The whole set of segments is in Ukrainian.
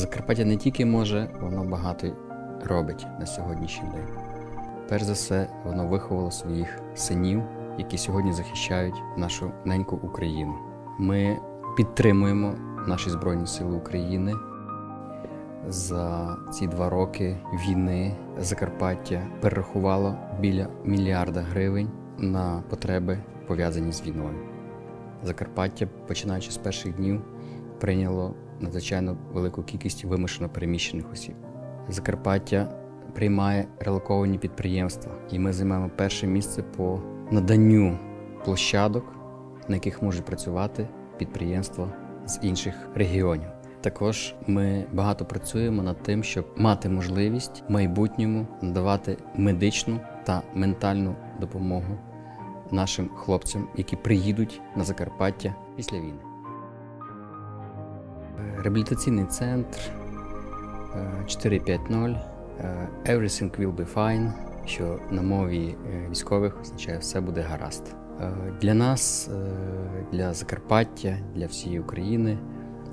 Закарпаття не тільки може, воно багато робить на сьогоднішній день. Перш за все, воно виховало своїх синів, які сьогодні захищають нашу неньку Україну. Ми підтримуємо наші Збройні Сили України. За ці два роки війни Закарпаття перерахувало біля мільярда гривень на потреби, пов'язані з війною. Закарпаття, починаючи з перших днів, прийняло надзвичайно велику кількість вимушено переміщених осіб. Закарпаття приймає релоковані підприємства, і ми займаємо перше місце по наданню площадок, на яких можуть працювати підприємства з інших регіонів. Також ми багато працюємо над тим, щоб мати можливість в майбутньому надавати медичну та ментальну допомогу нашим хлопцям, які приїдуть на Закарпаття після війни. Е, Реабілітаційний центр е, 450 е, Everything will be fine, що на мові е, військових означає все буде гаразд. Е, Для нас, е, для Закарпаття, для всієї України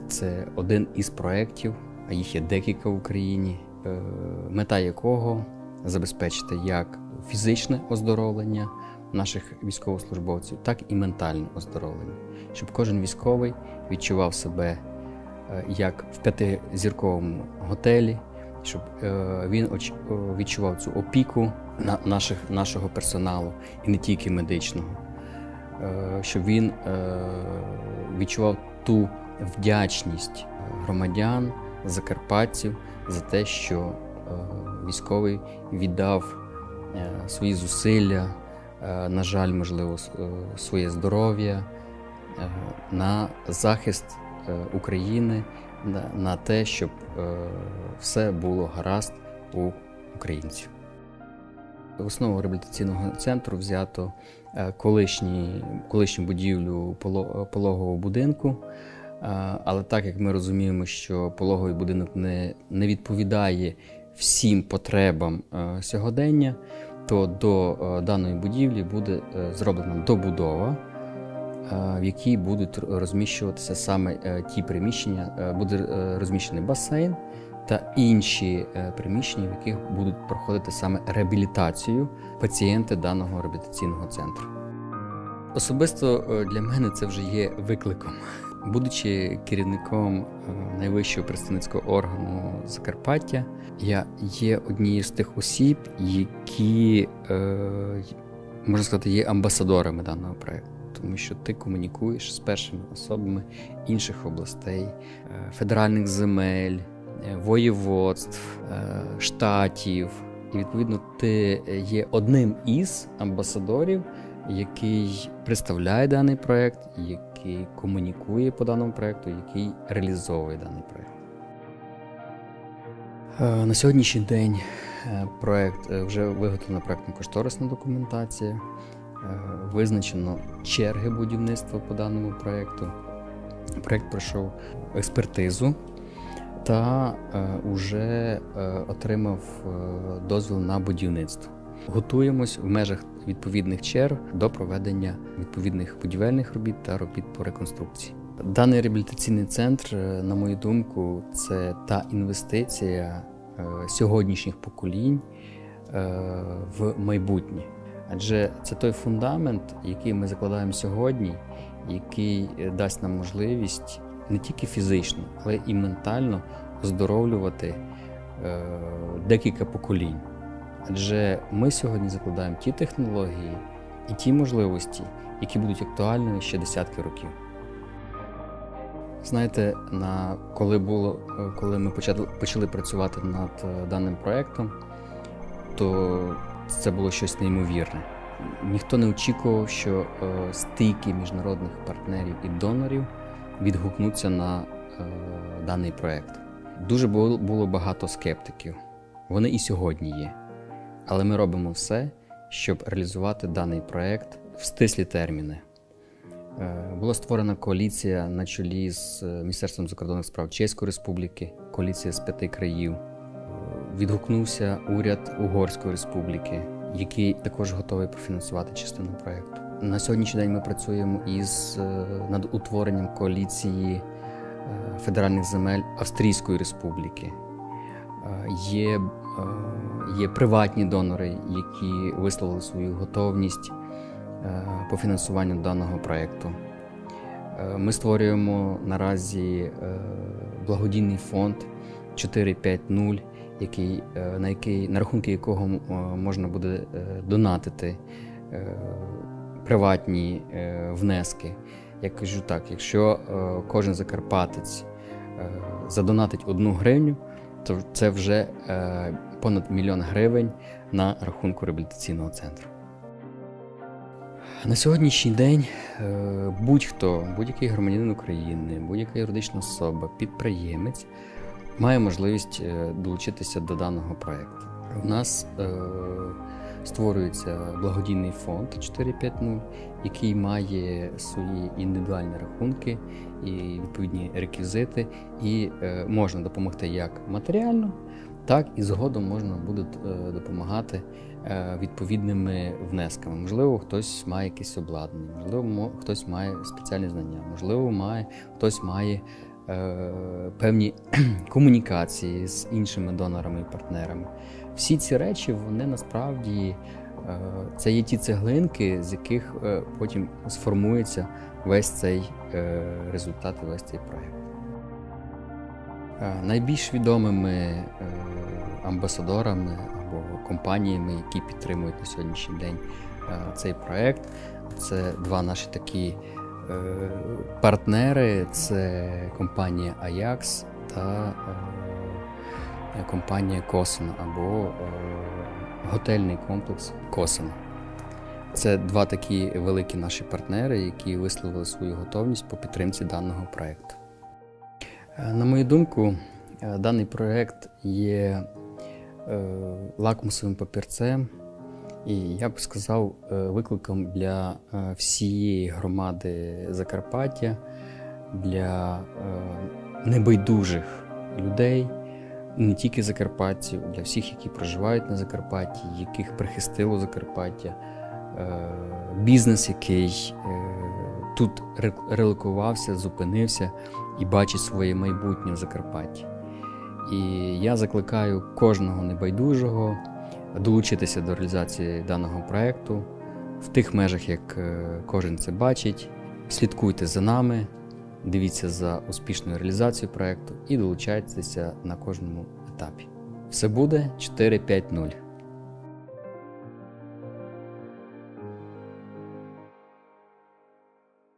це один із проєктів, а їх є декілька в Україні, е, мета якого забезпечити як фізичне оздоровлення наших військовослужбовців, так і ментальне оздоровлення, щоб кожен військовий відчував себе е, як в п'ятизірковому готелі, щоб е, він е, відчував цю опіку наших, нашого персоналу і не тільки медичного, Е, щоб він е, відчував ту вдячність громадян, закарпатців за те, що е, військовий віддав е, свої зусилля, е, на жаль, можливо, е, своє здоров'я е, на захист е, України, на, те, щоб е, все було гаразд у українців. Основу реабілітаційного центру взято е, колишні, колишню будівлю пологового будинку. Е, Але так як ми розуміємо, що пологовий будинок не, не відповідає всім потребам е, сьогодення, то до е, даної будівлі буде е, зроблена добудова, е, в якій будуть розміщуватися саме е, ті приміщення, е, буде е, розміщений басейн та інші е, приміщення, в яких будуть проходити саме реабілітацію пацієнти даного реабілітаційного центру. Особисто е, для мене це вже є викликом. Будучи керівником е, найвищого представницького органу Закарпаття, я є однією з тих осіб, які е, можна сказати, є амбасадорами даного проекту, тому що ти комунікуєш з першими особами інших областей, е, федеральних земель, е, воєводств, е, штатів. І відповідно ти є одним із амбасадорів, який представляє даний проект, який комунікує по даному проекту, який реалізовує даний проект. На сьогоднішній день проект вже виготовлена проектно-кошторисна документація, е, визначено черги будівництва по даному проекту. Проект пройшов експертизу та вже отримав е, дозвіл на будівництво. Готуємось в межах відповідних черг до проведення відповідних будівельних робіт та робіт по реконструкції. Даний реабілітаційний центр, е, на мою думку, це та інвестиція е, сьогоднішніх поколінь е, в майбутнє. Адже це той фундамент, який ми закладаємо сьогодні, який е, дасть нам можливість не тільки фізично, але і ментально оздоровлювати е, декілька поколінь. Адже ми сьогодні закладаємо ті технології і ті можливості, які будуть актуальними ще десятки років. Знаєте, на коли було, е, коли ми почали, почали працювати над е, даним проектом, то це було щось неймовірне. Ніхто не очікував, що е, стільки міжнародних партнерів і донорів відгукнуться на е, даний проект. Дуже було, багато скептиків. Вони і сьогодні є. Але ми робимо все, щоб реалізувати даний проект в стислі терміни. Е, Була створена коаліція на чолі з Міністерством закордонних справ Чеської Республіки, коаліція з п'яти країв. Е, Відгукнувся уряд Угорської республіки, який також готовий профінансувати частину проекту. На сьогоднішній день ми працюємо із е, над утворенням коаліції федеральних земель Австрійської Республіки. Е, Є, е, є приватні донори, які висловили свою готовність е, по фінансуванню даного проєкту. Е, Ми створюємо наразі е, благодійний фонд 450, який, е, на, який, на рахунки якого е, можна буде е, донатити приватні внески. Я кажу так: якщо кожен закарпатець задонатить одну гривню, то це вже понад мільйон гривень на рахунку реабілітаційного центру. На сьогоднішній день будь-хто, будь-який громадянин України, будь-яка юридична особа, підприємець має можливість е, долучитися до даного проєкту. У нас е, створюється благодійний фонд 450, який має свої індивідуальні рахунки і відповідні реквізити, і е, можна допомогти як матеріально, так і згодом можна буде е, допомагати е, відповідними внесками. Можливо, хтось має якесь обладнання, можливо, мо- хтось має спеціальні знання, можливо, має, хтось має певні комунікації з іншими донорами і партнерами. Всі ці речі, вони насправді е, це є ті цеглинки, з яких е, потім сформується весь цей е, результат і весь цей проєкт. Е, Найбільш відомими е, амбасадорами або компаніями, які підтримують на сьогоднішній день е, цей проєкт, це два наші такі е, партнери: це компанія Ajax та е, компанія Косина або е, готельний комплекс Косина. Це два такі великі наші партнери, які висловили свою готовність по підтримці даного проєкту. Е, На мою думку, даний проєкт є лакмусовим папірцем, і я б сказав, е, викликом для е, всієї громади Закарпаття, для е, небайдужих людей, не тільки закарпатців, для всіх, які проживають на Закарпатті, яких прихистило Закарпаття, бізнес, який тут ре- релокувався, зупинився і бачить своє майбутнє в Закарпатті. І я закликаю кожного небайдужого долучитися до реалізації даного проєкту в тих межах, як е, кожен це бачить. Слідкуйте за нами, дивіться за успішною реалізацією проєкту і долучайтеся на кожному етапі. Все буде 4-5-0.